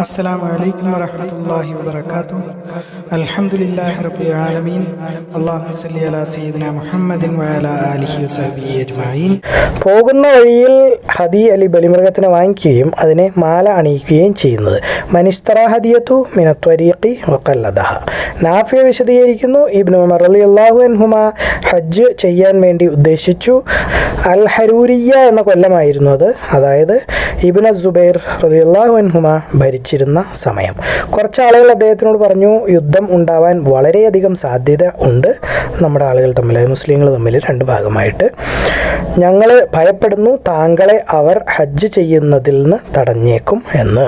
السلام عليكم ورحمة الله وبركاته الحمد لله رب العالمين اللهم صل على سيدنا محمد وعلى آله وصحبه أجمعين പോകുന്ന വഴിയിൽ ഹദി അലി ബലിമൃഗത്തിനെ വാങ്ങിക്കുകയും അതിനെ മാല അണിയിക്കുകയും ചെയ്യുന്നത് മനിസ്തറ ഹദിയത്തു മിനത്വരീഖി വക്കല്ലദഹ നാഫിയ വിശദീകരിക്കുന്നു ഇബ്നു ഉമർ അലി അള്ളാഹു അൻഹുമ ഹജ്ജ് ചെയ്യാൻ വേണ്ടി ഉദ്ദേശിച്ചു അൽ ഹരൂരിയ എന്ന കൊല്ലമായിരുന്നു അത്. അതായത് ഇബിന സുബൈർ അൻഹുമ ഭരിച്ചിരുന്ന സമയം. കുറച്ച് ആളുകൾ അദ്ദേഹത്തിനോട് പറഞ്ഞു യുദ്ധം ഉണ്ടാവാൻ വളരെയധികം സാധ്യത ഉണ്ട്. നമ്മുടെ ആളുകൾ തമ്മിൽ മുസ്ലിങ്ങൾ തമ്മിൽ രണ്ട് ഭാഗമായിട്ട്. ഞങ്ങൾ ഭയപ്പെടുന്നു താങ്കളെ അവർ ഹജ്ജ് ചെയ്യുന്നതിൽ നിന്ന് തടഞ്ഞേക്കും എന്ന്.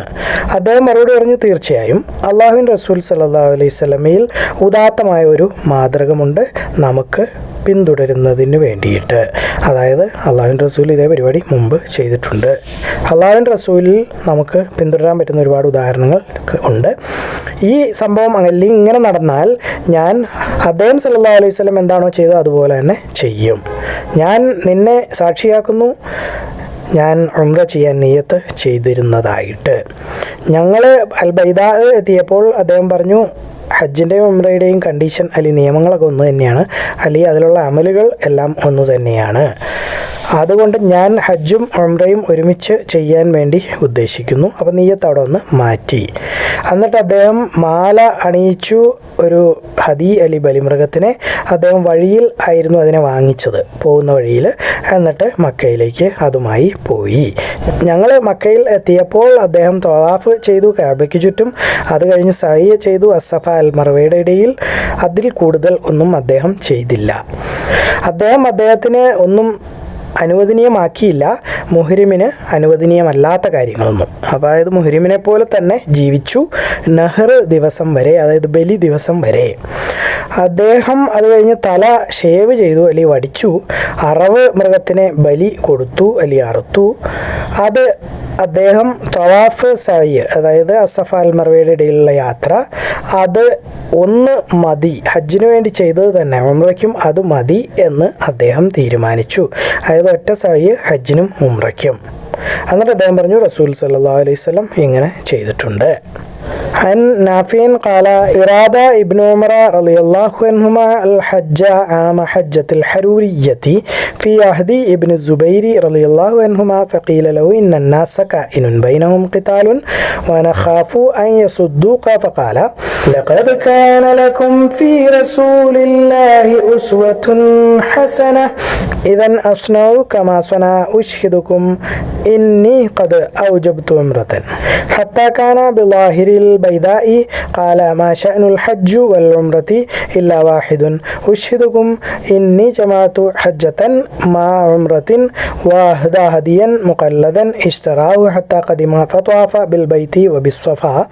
അദ്ദേഹം മറുപടി പറഞ്ഞു തീർച്ചയായും. അള്ളാഹുവിൻ റസൂൽ സല്ലാ അലൈഹി സ്വലമയിൽ ഉദാത്തമായ ഒരു മാതൃകമുണ്ട്. നമുക്ക് പിന്തുടരുന്നതിന് വേണ്ടിയിട്ട്. അതായത് അള്ളാഹുൻ റസൂൽ ഇതേ പരിപാടി മുമ്പ് ചെയ്തിട്ടുണ്ട്. അള്ളാഹുൻ റസൂലിൽ നമുക്ക് പിന്തുടരാൻ പറ്റുന്ന ഒരുപാട് ഉദാഹരണങ്ങൾ ഉണ്ട്. ഈ സംഭവം അല്ലെങ്കിൽ ഇങ്ങനെ നടന്നാൽ ഞാൻ അദ്ദേഹം സല്ലാ അലൈഹി സ്വലം എന്താണോ ചെയ്തത് അതുപോലെ തന്നെ ചെയ്യും. ഞാൻ നിന്നെ സാക്ഷിയാക്കുന്നു. ഞാൻ ഉംറ ചെയ്യാൻ നെയ്യത്ത് ചെയ്തിരുന്നതായിട്ട്. ഞങ്ങൾ അൽ ബൈദ എത്തിയപ്പോൾ അദ്ദേഹം പറഞ്ഞു ഹജ്ജിന്റെയും ഉംറയുടെയും കണ്ടീഷൻ അല്ലെങ്കിൽ നിയമങ്ങളൊക്കെ ഒന്ന് തന്നെയാണ്. അല്ലെങ്കിൽ അതിലുള്ള അമലുകൾ എല്ലാം ഒന്ന് തന്നെയാണ്. അതുകൊണ്ട് ഞാൻ ഹജ്ജും ഉംറയും ഒരുമിച്ച് ചെയ്യാൻ വേണ്ടി ഉദ്ദേശിക്കുന്നു. അപ്പോൾ നീയത്ത് അവിടെ ഒന്ന് മാറ്റി. എന്നിട്ട് അദ്ദേഹം മാല അണിയിച്ചു ഒരു ഹദി അലി ബലിമൃഗത്തിനെ അദ്ദേഹം വഴിയിൽ ആയിരുന്നു അതിനെ വാങ്ങിച്ചത് പോകുന്ന വഴിയിൽ. എന്നിട്ട് മക്കയിലേക്ക് അതുമായി പോയി. ഞങ്ങൾ മക്കയിൽ എത്തിയപ്പോൾ അദ്ദേഹം തവാഫ് ചെയ്തു കാബയ്ക്ക് ചുറ്റും. അത് കഴിഞ്ഞ് സഹി ചെയ്തു അസഫ അൽ മറവയുടെ ഇടയിൽ. അതിൽ കൂടുതൽ ഒന്നും അദ്ദേഹം ചെയ്തില്ല. അദ്ദേഹം അദ്ദേഹത്തിന് ഒന്നും അനുവദനീയമാക്കിയില്ല. മുഹരിമിന് അനുവദനീയമല്ലാത്ത കാര്യങ്ങളൊന്നും. അതായത് മുഹരിമിനെ പോലെ തന്നെ ജീവിച്ചു നെഹ്റ് ദിവസം വരെ അതായത് ബലി ദിവസം വരെ. അദ്ദേഹം അത് കഴിഞ്ഞ് തല ഷേവ് ചെയ്തു അല്ലെങ്കിൽ വടിച്ചു. അറവ് മൃഗത്തിനെ ബലി കൊടുത്തു അല്ലെങ്കിൽ അറുത്തു. അത് അദ്ദേഹം തവാഫ് സായി അതായത് അസഫ അൽ മർവയുടെ ഇടയിലുള്ള യാത്ര അത് ഒന്ന് മതി ഹജ്ജിന് വേണ്ടി ചെയ്തത് തന്നെ ഉമ്രയ്ക്കും അത് മതി എന്ന് അദ്ദേഹം തീരുമാനിച്ചു. അതായത് ഒറ്റ സായി ഹജ്ജിനും ഉമ്രയ്ക്കും എന്നിട്ട് അദ്ദേഹം പറഞ്ഞു റസൂൽ സല്ലാ അലൈഹി സ്വലം ഇങ്ങനെ ചെയ്തിട്ടുണ്ട്. عن نافع قال إرادة ابن عمر رضي الله عنهما الحج عام حجة الحرورية في عهد ابن الزبير رضي الله عنهما فقيل له إن الناس كائن بينهم قتال وأنا خاف أن يصدوك فقال لقد كان لكم في رسول الله أسوة حسنة إذا أصنعوا كما صنع أشهدكم إني قد أوجبت امرة حتى كان بظاهر البيداء قال ما شأن الحج والعمرة إلا واحد. أشهدكم إني جمعت حجة مع عمرة وأهدى هديا مقلدا اشتراه حتى قدم فطاف بالبيت وبالصفا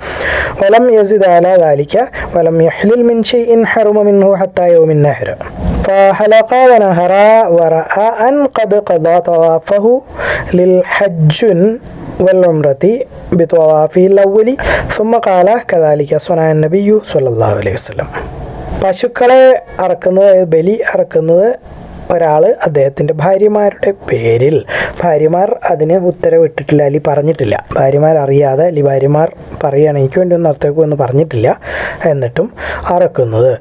ولم يزد على ذلك ولم يحلل من شيء حرم منه حتى يوم النهر. فحلق ونهر ورأى أن قد قضى طوافه للحج വൽഉംറത്തി الأول ثم قال كذلك صنع النبي صلى الله عليه وسلم പശുക്കളെ അറക്കുന്നത് ബലി അറക്കുന്നത് ഒരാൾ അദ്ദേഹത്തിന്റെ ഭാര്യമാരുടെ പേരിൽ. ഭാര്യമാർ അതിന് ഉത്തരവിട്ടിട്ടില്ല അല്ലെങ്കിൽ പറഞ്ഞിട്ടില്ല. ഭാര്യമാർ അറിയാതെ അല്ലെങ്കിൽ ഭാര്യമാർ പറയുകയാണ് എനിക്ക് വേണ്ടി ഒന്ന് അർത്ഥക്കും എന്ന് പറഞ്ഞിട്ടില്ല എന്നിട്ടും അറക്കുന്നത്.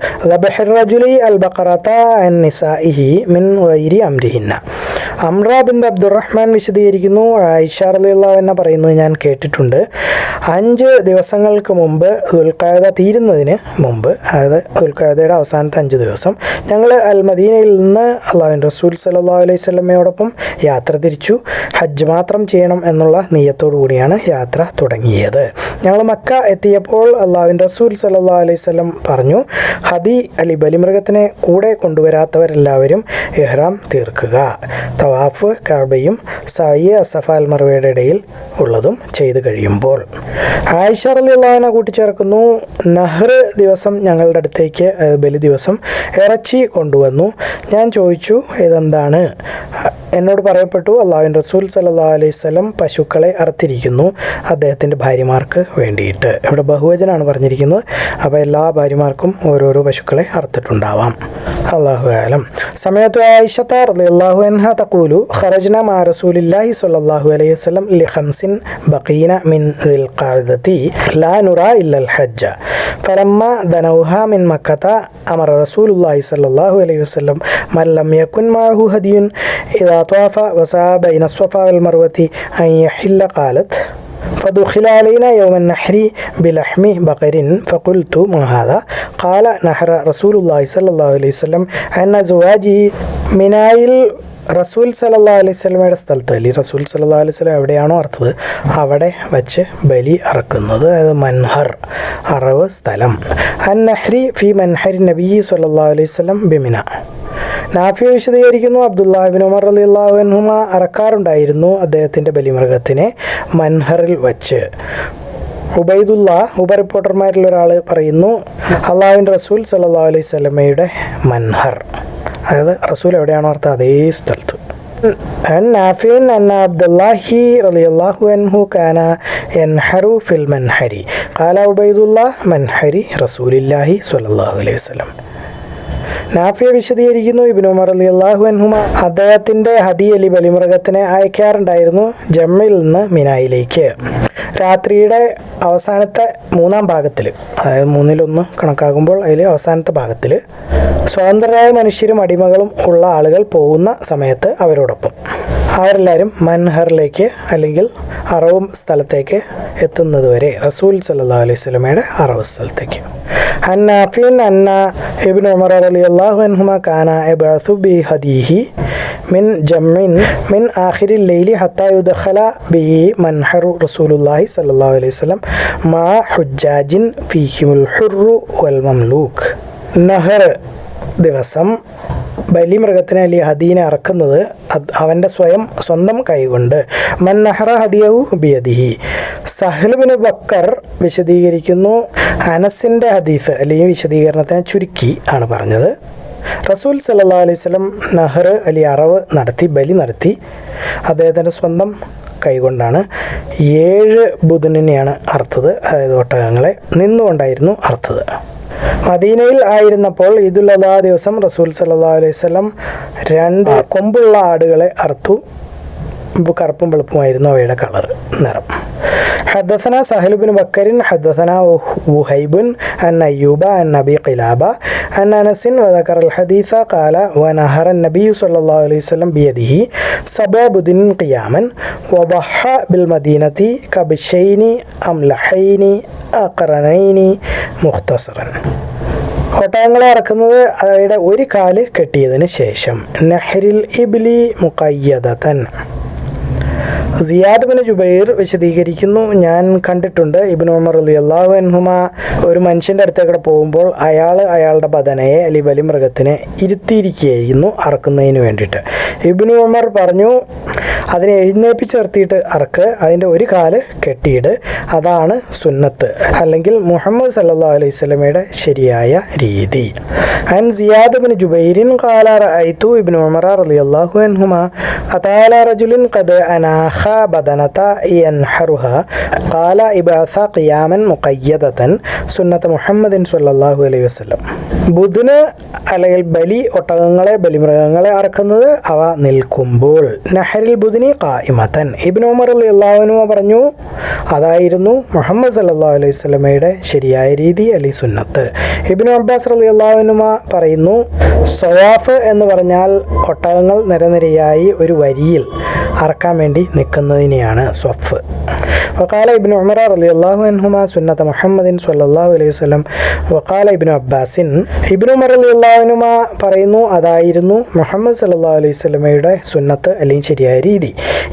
റജുലി അൽ മിൻ അമ്ര ബിൻ അബ്ദുറഹ്മാൻ വിശദീകരിക്കുന്നു. ആയിഷ എന്നെ പറയുന്നത് ഞാൻ കേട്ടിട്ടുണ്ട്. അഞ്ച് ദിവസങ്ങൾക്ക് മുമ്പ് ദുൽഖാദ തീരുന്നതിന് മുമ്പ് അതായത് ദുൽഖാദയുടെ അവസാനത്തെ അഞ്ച് ദിവസം ഞങ്ങൾ അൽ മദീനയിൽ നിന്ന് അള്ളാഹുൻ റസൂൽ സല്ലാ അലൈഹി സ്വലമയോടൊപ്പം യാത്ര തിരിച്ചു. ഹജ്ജ് മാത്രം ചെയ്യണം എന്നുള്ള നെയ്യത്തോടു കൂടിയാണ് യാത്ര തുടങ്ങിയത്. ഞങ്ങൾ മക്ക എത്തിയപ്പോൾ അള്ളാഹുൻ റസൂൽ സല്ലാ അലൈഹി സ്വലം പറഞ്ഞു ഹദി അലി ബലിമൃഗത്തിനെ കൂടെ കൊണ്ടുവരാത്തവരെല്ലാവരും ഇഹ്റാം തീർക്കുക. തവാഫ് കാബയും സായി അസഫ അൽ മർവയുടെ ഇടയിൽ ഉള്ളതും ചെയ്തു കഴിയുമ്പോൾ. ആയിഷ റലിള്ളാഹിനെ കൂട്ടിച്ചേർക്കുന്നു നഹ്ർ ദിവസം ഞങ്ങളുടെ അടുത്തേക്ക് ബലി ദിവസം ഇറച്ചി കൊണ്ടുവന്നു. ഞാൻ ചോദിച്ചു ചോദിച്ചു ഇതെന്താണ്? എന്നോട് പറയപ്പെട്ടു അള്ളാഹുൻ റസൂൽ സല്ലാ അലൈഹി സ്വലം പശുക്കളെ അറുത്തിരിക്കുന്നു അദ്ദേഹത്തിന്റെ ഭാര്യമാർക്ക് വേണ്ടിയിട്ട്. ഇവിടെ ബഹുവചനാണ് പറഞ്ഞിരിക്കുന്നത്. അപ്പോൾ എല്ലാ ഭാര്യമാർക്കും ഓരോരോ പശുക്കളെ അറുത്തിട്ടുണ്ടാവാം. അള്ളാഹു ആലം സമയത്ത് ആയിഷത്ത അള്ളാഹു അൻഹ തക്കൂലു ഖറജ്ന മാ റസൂലില്ലാഹി സല്ലാഹു അലൈഹി വസ്ലം ലി ഹംസിൻ ബക്കീന മിൻ ദിൽഖാദത്തി ലാ നുറ ഇല്ലൽ ഹജ്ജ. ഫലമ്മ ദനൗഹ മിൻ മക്കത്ത അമർ റസൂലുല്ലാഹി സല്ലാഹു അലൈഹി വസ്ലം മല്ലം وسلم من لم يكن معه هدي إذا طاف وسعى بين الصفا والمروة أن يحل قالت فدخل علينا يوم النحر بلحم بقر فقلت ما هذا قال نحر رسول الله صلى الله عليه وسلم أن زواجه മിനായിൽ റസൂൽ സല്ലാ അലൈഹി സ്വലമയുടെ സ്ഥലത്ത് അല്ലി റസൂൽ സല്ലാ അലൈഹി സ്വലം എവിടെയാണോ അറുത്തത് അവിടെ വച്ച് ബലി അറക്കുന്നത് അതായത് മൻഹർ അറവ് സ്ഥലം അൻ നഹ്രി ഫി മൻഹരി നബി സല്ലാ അലൈഹി സ്വലം ബിമിന നാഫിയ വിശദീകരിക്കുന്നു. അബ്ദുല്ലാഹിബിൻ ഉമർ അലി അള്ളാഹുഹുമ അറക്കാറുണ്ടായിരുന്നു അദ്ദേഹത്തിന്റെ ബലിമൃഗത്തിനെ മൻഹറിൽ വച്ച്. ഉബൈദുല്ല ഉപ റിപ്പോർട്ടർമാരിൽ ഒരാൾ പറയുന്നു അള്ളാഹുവിൻ റസൂൽ സല്ലാ അലൈഹി സ്വലമയുടെ മൻഹർ. അതായത് റസൂൽ എവിടെയാണോ അർത്ഥം അതേ സ്ഥലത്ത്. നാഫിൻ അന്ന അബ്ദുല്ലാഹി റളിയല്ലാഹു അൻഹു കാന ഫിൽ മൻഹരി. മൻഹരി റസൂലില്ലാഹി സ്വല്ലല്ലാഹു അലൈഹി വസല്ലം. നാഫിയ വിശദീകരിക്കുന്നു. ഇബിനുമർ അലി അള്ളാഹു അൻഹുമ അദ്ദേഹത്തിന്റെ ഹദി അലി ബലിമൃഗത്തിനെ അയക്കാറുണ്ടായിരുന്നു ജമ്മിൽ നിന്ന് മിനായിലേക്ക്. രാത്രിയുടെ അവസാനത്തെ മൂന്നാം ഭാഗത്തിൽ അതായത് മൂന്നിലൊന്ന് കണക്കാക്കുമ്പോൾ അതിൽ അവസാനത്തെ ഭാഗത്തിൽ സ്വതന്ത്രരായ മനുഷ്യരും അടിമകളും ഉള്ള ആളുകൾ പോകുന്ന സമയത്ത് അവരോടൊപ്പം. അവരെല്ലാവരും മൻഹറിലേക്ക് അല്ലെങ്കിൽ അറവ് സ്ഥലത്തേക്ക് എത്തുന്നത് വരെ റസൂൽ സല്ലാ അലൈഹി സ്വലമയുടെ അറവ് സ്ഥലത്തേക്ക്. അന്നാഫിൻ അന്ന എബിൻ ഉമർ അലി അള്ളാഹു അൻഹുമ കാന ബി ഹദീഹി മിൻ ജമ്മിൻ മിൻ حتى ലൈലി به ബി رسول الله صلى അലൈഹി عليه മാ ഹുജാജിൻ حجاج فيهم വൽ മംലൂക്ക്. നഹർ ദിവസം ബലിമൃഗത്തിനെ അല്ലെ ഹദീനെ അറക്കുന്നത് അവന്റെ സ്വയം സ്വന്തം കൈകൊണ്ട്. മന്നഹറ ഹദിയവു ബിയദിഹി. സഹ്ലുബിന് ബക്കർ വിശദീകരിക്കുന്നു. അനസിന്റെ ഹദീസ് അല്ലെങ്കിൽ വിശദീകരണത്തിനെ ചുരുക്കി ആണ് പറഞ്ഞത്. റസൂൽ സല്ലാ അലൈഹി സ്വലം നഹർ അലി അറവ് നടത്തി ബലി നടത്തി അദ്ദേഹത്തിന്റെ സ്വന്തം കൈകൊണ്ടാണ് ഏഴ് ബുധനെയാണ് അറുത്തത്. അതായത് ഒട്ടകങ്ങളെ നിന്നുകൊണ്ടായിരുന്നു അറുത്തത്. മദീനയിൽ ആയിരുന്നപ്പോൾ ഈദുൽ ദിവസം റസൂൽ സല്ലാ അലൈഹി സ്വലം രണ്ട് കൊമ്പുള്ള ആടുകളെ അറുത്തു. കറുപ്പും വെളുപ്പുമായിരുന്നു അവയുടെ കളർ നിറം. حدثنا سهل بن بكر حدثنا وهيب عن أيوب عن أبي قلابة عن أنس وذكر الحديث قال ونهر النبي صلى الله عليه وسلم بيده سبع بدن قياما وضحى بالمدينة كبشين أملحين أقرنين مختصرا ഒട്ടകങ്ങളെ ഇറക്കുന്നത് അവയുടെ ഒരു കാല് കെട്ടിയതിന് ശേഷം നെഹ്റിൽ ഇബ്ലി മുക്കയ്യതൻ സിയാദ് ബിൻ ജുബൈർ വിശദീകരിക്കുന്നു. ഞാൻ കണ്ടിട്ടുണ്ട്. ഇബിൻ ഉമർ അലി അള്ളാഹു അൻഹുമ ഒരു മനുഷ്യന്റെ അടുത്തേക്കൂടെ പോകുമ്പോൾ അയാൾ അയാളുടെ ബദനയെ അലി ബലി മൃഗത്തിനെ ഇരുത്തിയിരിക്കുകയായിരുന്നു അറക്കുന്നതിന് വേണ്ടിയിട്ട്. ഇബിൻ ഉമർ പറഞ്ഞു അതിനെ എഴുന്നേപ്പിച്ച് നിർത്തിയിട്ട് അറക്ക്. അതിന്റെ ഒരു കാൽ കെട്ടിയിട്. അതാണ് സുന്നത്ത്. അല്ലെങ്കിൽ മുഹമ്മദ് സല്ലാ അലൈഹി സ്വലമയുടെ ശരിയായ രീതി. അൻ സിയാദ് ബിൻ ജുബൈരിൻ കാലാർ ഐത്തു ഇബിൻ ഉമർ അലി അള്ളാഹു അൻഹുമ അതാല റജുലിൻ കത് അനാഹ. ബദനത യൻഹറുഹ കാല ഇബാസ ഖിയാമൻ മുഖയ്യദൻ സുന്നത്ത് മുഹമ്മദിൻ സല്ലാഹു അലൈഹി വസ്ലം ബുധന് അല്ലെങ്കിൽ ബലി ഒട്ടകങ്ങളെ ബലിമൃഗങ്ങളെ അറക്കുന്നത് അവ നിൽക്കുമ്പോൾ. നഹരിൽ ബുധിനി കായിമത്തൻ ഇബിൻ ഉമർ അലി അള്ളാഹുനുമ പറഞ്ഞു അതായിരുന്നു മുഹമ്മദ് സല്ലാ അലൈഹി സ്വലമയുടെ ശരിയായ രീതി അലി സുന്നത്ത്. ഇബിൻ അബ്ബാസ് അലി അള്ളാഹുനുമ പറയുന്നു സൊവാഫ് എന്ന് പറഞ്ഞാൽ ഒട്ടകങ്ങൾ നിരനിരയായി ഒരു വരിയിൽ. അറക്കാൻ വേണ്ടി നിൽക്കുന്നതിനെയാണ് സ്വഫ്. വക്കാല ഇബിൻ ഉമർ അലി അള്ളാഹു അൻഹുമ സുന്നത്ത് മുഹമ്മദിൻ സല്ലാഹു അലൈഹി വസ്ലം വക്കാല ഇബിൻ അബ്ബാസിൻ. ഇബിൻ ഉമർ അലി അള്ളാഹുനുമ പറയുന്നു അതായിരുന്നു മുഹമ്മദ് സല്ലാ അലൈഹി സ്വലമയുടെ സുന്നത്ത് അല്ലെങ്കിൽ ശരിയായ രീതി.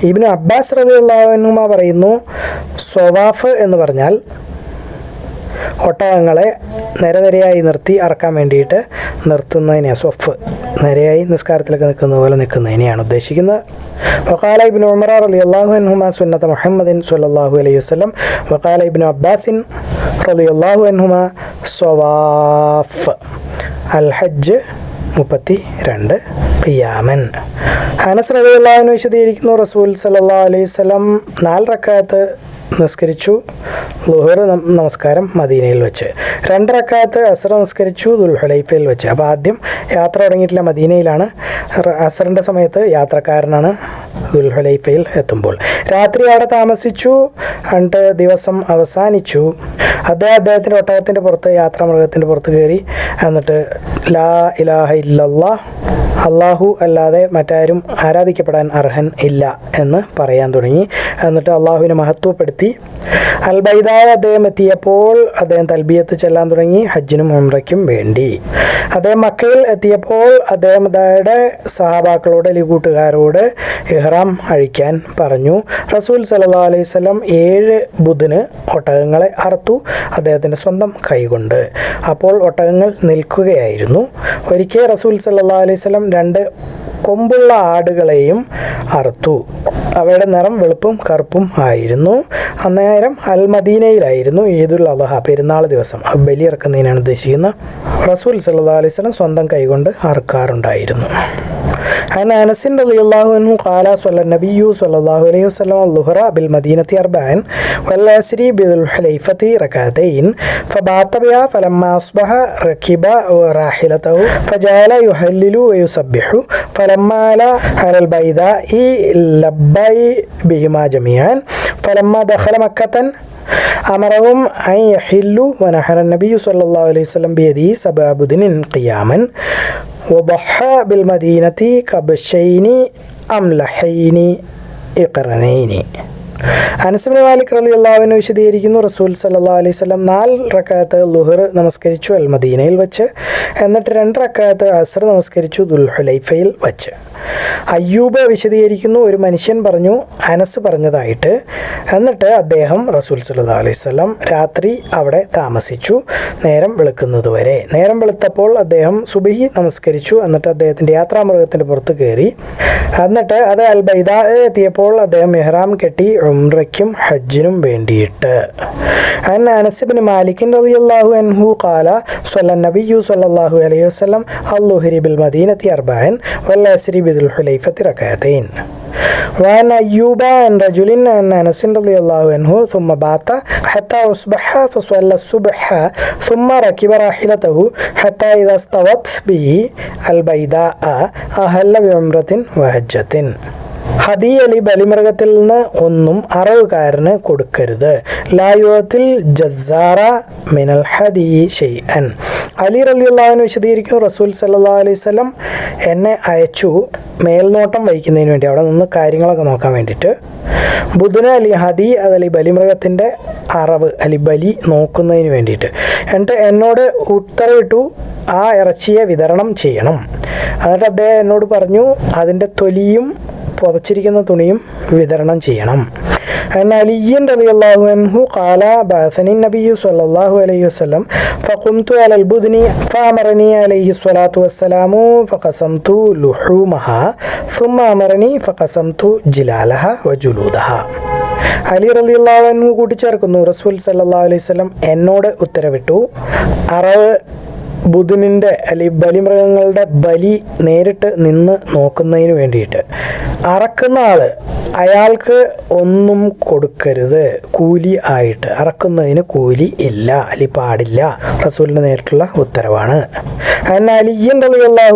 ഇബിൻ അബ്ബാസ് അലി അള്ളാഹുനുമ പറയുന്നു സ്വവാഫ് എന്ന് പറഞ്ഞാൽ ഒട്ടകങ്ങളെ നിരനിരയായി നിർത്തി അറക്കാൻ വേണ്ടിയിട്ട് നിർത്തുന്നതിനെയാണ് സ്വഫ് നിരയായി നിസ്കാരത്തിലൊക്കെ നിൽക്കുന്ന പോലെ നിൽക്കുന്നതിനെയാണ് ഉദ്ദേശിക്കുന്നത്. വക്കാല ഇബിൻ ഉമർ അലി അള്ളാഹു അൻഹുമ സുന്നത്ത് മുഹമ്മദിൻ സുല്ലാഹു അലൈഹി വസ്ലം വക്കാല ഇബിൻ അബ്ബാസിൻ റലി അള്ളാഹു അൻഹുമ സ്വവാഫ്. അൽ ഹജ്ജ് മുപ്പത്തി രണ്ട് പിയാമൻ അനസ് റബി അള്ളാഹുവിന് വിശദീകരിക്കുന്നു റസൂൽ സല്ലാ അലൈഹി സ്വലം നാല് റക്കാത്ത് നിസ്കരിച്ചു ലുഹർ നമസ്കാരം മദീനയിൽ വെച്ച്. രണ്ടരക്കാലത്ത് അസർ നമസ്കരിച്ചു ദുൽഹലൈഫയിൽ വെച്ച്. അപ്പോൾ ആദ്യം യാത്ര തുടങ്ങിയിട്ടില്ല മദീനയിലാണ്. അസറിന്റെ സമയത്ത് യാത്രക്കാരനാണ് ദുൽഹലൈഫയിൽ എത്തുമ്പോൾ. രാത്രി അവിടെ താമസിച്ചു എന്നിട്ട് ദിവസം അവസാനിച്ചു. അദ്ദേഹം അദ്ദേഹത്തിന്റെ ഒട്ടകത്തിന്റെ പുറത്ത് യാത്രാമൃഗത്തിന്റെ പുറത്ത് കയറി. എന്നിട്ട് ലാ ഇലാഹ ഇല്ലല്ലാ അള്ളാഹു അല്ലാതെ മറ്റാരും ആരാധിക്കപ്പെടാൻ അർഹൻ ഇല്ല എന്ന് പറയാൻ തുടങ്ങി. എന്നിട്ട് അള്ളാഹുവിനെ മഹത്വപ്പെടുത്തി. അൽബൈദായ അദ്ദേഹം എത്തിയപ്പോൾ അദ്ദേഹം തൽബിയത്ത് ചെല്ലാൻ തുടങ്ങി ഹജ്ജിനും ഉംറയ്ക്കും വേണ്ടി. അദ്ദേഹം മക്കയിൽ എത്തിയപ്പോൾ അദ്ദേഹം അദ്ദേഹത്തെ സഹാബാക്കളോട് അല്ലെങ്കിൽ കൂട്ടുകാരോട് ഇഹ്റാം അഴിക്കാൻ പറഞ്ഞു. റസൂൽ സല്ലാ അലൈഹി സ്വലം ഏഴ് ബുധന് ഒട്ടകങ്ങളെ അറുത്തു അദ്ദേഹത്തിന്റെ സ്വന്തം കൈകൊണ്ട്. അപ്പോൾ ഒട്ടകങ്ങൾ നിൽക്കുകയായിരുന്നു. ഒരിക്കൽ റസൂൽ സല്ലാ അലൈഹി സ്വലം രണ്ട് കൊമ്പുള്ള ആടുകളെയും അറുത്തു. അവയുടെ നിറം വെളുപ്പും കറുപ്പും ആയിരുന്നു. അന്നേരം അൽമദീനയിലായിരുന്നു ഈദുൽ അലഹ പെരുന്നാൾ ദിവസം. ബലി ബലിയിറക്കുന്നതിനാണ് ഉദ്ദേശിക്കുന്നത്. റസൂൽ സല്ലാ അലൈഹി സ്വലം സ്വന്തം കൈകൊണ്ട് അറുക്കാറുണ്ടായിരുന്നു. عن أنس رضي الله عنه قال صلى النبي صلى الله عليه وسلم الظهر بالمدينة أربعا والعصر بذو الحليفة ركعتين فبات بها فلما أصبح ركب راحلته فجعل يهلل ويسبح فلما على على البيداء لبي بهما جميعا فلما دخل مكة أمرهم أن يحلوا ونحر النبي صلى الله عليه وسلم بيده سبع بدن قياما. അനസിബിൻ മാലിക് അലി അള്ളാഹുവിന് വിശദീകരിക്കുന്നു. റസൂൽ സല്ലാ അലൈഹി നാല് റക്കാത്ത് ലുഹർ നമസ്കരിച്ചു അൽ മദീനയിൽ വെച്ച്. എന്നിട്ട് രണ്ട് റക്കാത്ത് അസർ നമസ്കരിച്ചു ദുൽഹുലൈഫയിൽ വച്ച്. അയ്യൂബ് വിശദീകരിക്കുന്നു. ഒരു മനുഷ്യൻ പറഞ്ഞു അനസ് പറഞ്ഞതായിട്ട്. എന്നിട്ട് അദ്ദേഹം റസൂൽ സല്ലാ അലൈഹി സ്വലം രാത്രി അവിടെ താമസിച്ചു. നേരം വെളുക്കുന്നത് വരെ. നേരം വെളുത്തപ്പോൾ അദ്ദേഹം സുബഹി നമസ്കരിച്ചു. എന്നിട്ട് അദ്ദേഹത്തിന്റെ യാത്രാമൃഗത്തിന്റെ പുറത്ത് കയറി. എന്നിട്ട് അത് അൽ എത്തിയപ്പോൾ അദ്ദേഹം മെഹ്റാം കെട്ടി ഉംറയ്ക്കും ഹജ്ജിനും വേണ്ടിയിട്ട്. അൻ അനസിബിൻ മാലിക്കിൻ റളിയല്ലാഹു അൻഹു കാല സ്വല്ല നബിയു സ്വല്ലല്ലാഹു അലൈഹി വസ്ലം അല്ലുഹരി ബിൽ മദീനത്തി അർബഅൻ വൽ അസ്രി ذي الحليفة ركعتين. وعن أيوب عن رجل أن أنس رضي الله عنه ثم بات حتى أصبح فصلى الصبح ثم ركب راحلته حتى إذا استوت به البيداء أهل بعمرة وحجة ഹദി അലി ബലിമൃഗത്തിൽ നിന്ന് ഒന്നും അറവുകാരന് കൊടുക്കരുത്. ലായുവത്തിൽ ജസാറ മിനൽ ഹദി ഷെയ്അൻ അലി റലിയുള്ളവന് വിശദീകരിക്കും റസൂൽ സല്ലാ അലൈഹി സ്വലം എന്നെ അയച്ചു മേൽനോട്ടം വഹിക്കുന്നതിന് വേണ്ടി അവിടെ നിന്ന് കാര്യങ്ങളൊക്കെ നോക്കാൻ വേണ്ടിയിട്ട്. ബുധന അലി ഹദി അതലി ബലിമൃഗത്തിന്റെ അറവ് അലി ബലി നോക്കുന്നതിന് വേണ്ടിയിട്ട്. എന്നിട്ട് എന്നോട് ഉത്തരവിട്ടു ആ ഇറച്ചിയെ വിതരണം ചെയ്യണം. എന്നിട്ട് അദ്ദേഹം എന്നോട് പറഞ്ഞു അതിന്റെ തൊലിയും പുതച്ചിരിക്കുന്ന തുണിയും വിതരണം ചെയ്യണം أن علي رضي الله عنه قال بعثني النبي صلى الله عليه وسلم فقمت على البدن فأمرني عليه الصلاة والسلام فقسمت لحومها ثم أمرني فقسمت جلالها وجلودها അലി റലി അള്ളാഹു കൂട്ടിച്ചേർക്കുന്നു റസൂൽ സല്ലാ അലൈഹി സ്വലം എന്നോട് ഉത്തരവിട്ടു അറവ് ബുധനിന്റെ അല്ലെങ്കിൽ ബലിമൃഗങ്ങളുടെ ബലി നേരിട്ട് നിന്ന് നോക്കുന്നതിന് വേണ്ടിയിട്ട്. അറക്കുന്ന ആൾ അയാൾക്ക് ഒന്നും കൊടുക്കരുത്. കൂലി ആയിട്ട്. അറക്കുന്നതിന് കൂലി ഇല്ല അല്ലെങ്കിൽ പാടില്ല. റസൂലിന് നേരിട്ടുള്ള ഉത്തരവാണ്. അലിയൻ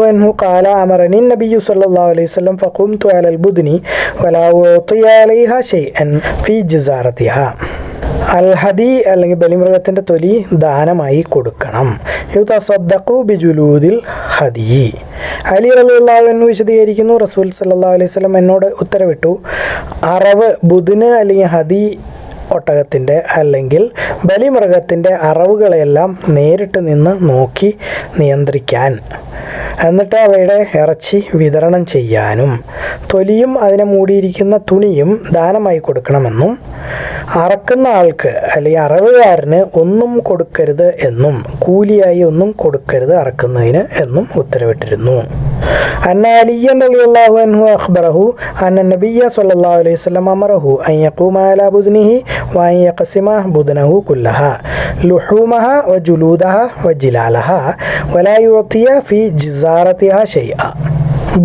അൻഹു നബിയു സല്ലല്ലാഹു അലൈഹി വസല്ലം ഫഖുംതു അലൽ ബുദ്നി വലാ ഷൈഅൻ ഫീ ജിസാറത്തിഹ. അൽഹദി അല്ലെങ്കിൽ ബലിമൃഗത്തിന്റെ തൊലി ദാനമായി കൊടുക്കണം. യുതസദ്ദഖു ബിജുലൂദിൽ ഹദി. അലി റളിയല്ലാഹു വിശദീകരിക്കുന്നു റസൂൽ സല്ലാ അലൈഹി വസല്ലം എന്നോട് ഉത്തരവിട്ടു. അറവ് ബുധന് അല്ലെങ്കിൽ ഹദി ഒട്ടകത്തിന്റെ അല്ലെങ്കിൽ ബലിമൃഗത്തിന്റെ അറവുകളെല്ലാം നേരിട്ട് നിന്ന് നോക്കി നിയന്ത്രിക്കാൻ. എന്നിട്ട് അവയുടെ ഇറച്ചി വിതരണം ചെയ്യാനും. തൊലിയും അതിനെ മൂടിയിരിക്കുന്ന തുണിയും ദാനമായി കൊടുക്കണമെന്നും അറക്കുന്ന ആൾക്ക് അല്ലെങ്കിൽ അറവുകാരന് ഒന്നും കൊടുക്കരുത് എന്നും കൂലിയായി ഒന്നും കൊടുക്കരുത് അറക്കുന്നതിന് എന്നും ഉത്തരവിട്ടിരുന്നു أن عليا رضي الله عنه أخبره أن النبي صلى الله عليه وسلم أمره أن يقوم على بدنه وأن يقسم بدنه كلها لحومها وجلودها وجلالها ولا يعطي في جزارتها شيئا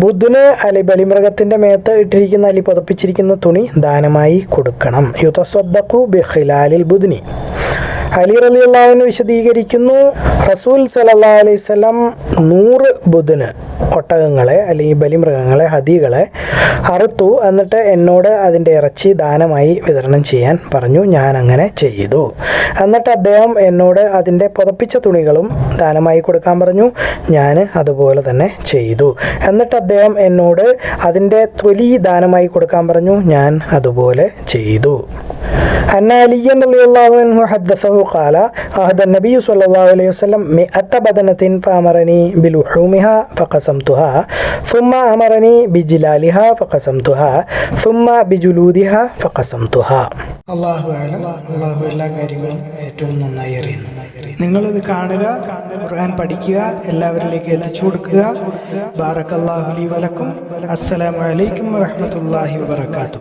ബുധന് അലി ബലിമൃഗത്തിന്റെ മേത്ത് ഇട്ടിരിക്കുന്ന അലി പുതപ്പിച്ചിരിക്കുന്ന തുണി ദാനമായി കൊടുക്കണം യുതസ്വദ്ദഖു ബിഖിലാലിൽ ബുദ്നി അലി റലി അള്ളാഹുവിന് വിശദീകരിക്കുന്നു റസൂൽ സലല്ലാ അലൈഹി സ്വലം നൂറ് ബുധന് ഒട്ടകങ്ങളെ അല്ലെങ്കിൽ ബലിമൃഗങ്ങളെ ഹദികളെ അറുത്തു എന്നിട്ട് എന്നോട് അതിന്റെ ഇറച്ചി ദാനമായി വിതരണം ചെയ്യാൻ പറഞ്ഞു ഞാൻ അങ്ങനെ ചെയ്തു. എന്നിട്ട് അദ്ദേഹം എന്നോട് അതിന്റെ പുതപ്പിച്ച തുണികളും ദാനമായി കൊടുക്കാൻ പറഞ്ഞു ഞാൻ അതുപോലെ തന്നെ ചെയ്തു. എന്നിട്ട് അദ്ദേഹം എന്നോട് അതിന്റെ തൊലി ദാനമായി കൊടുക്കാൻ പറഞ്ഞു ഞാൻ അതുപോലെ ചെയ്തു. أن عليا رضي الله عنه حدثه قال أهدى النبي صلى الله عليه وسلم مئة بدنة فأمرني بلحومها فقسمتها ثم أمرني بجلالها فقسمتها ثم بجلودها فقسمتها അള്ളാഹു ആലം അള്ളാഹു എല്ലാ കാര്യങ്ങളും ഏറ്റവും നന്നായി അറിയുന്നു നിങ്ങളിത് കാണുക ഖുർആൻ പഠിക്കുക എല്ലാവരിലേക്ക് എത്തിച്ചു കൊടുക്കുക ബാറക്കല്ലാഹു ലി വലക്കും അസ്സലാമു അലൈക്കും വറഹ്മത്തുള്ളാഹി വബറകാതുഹു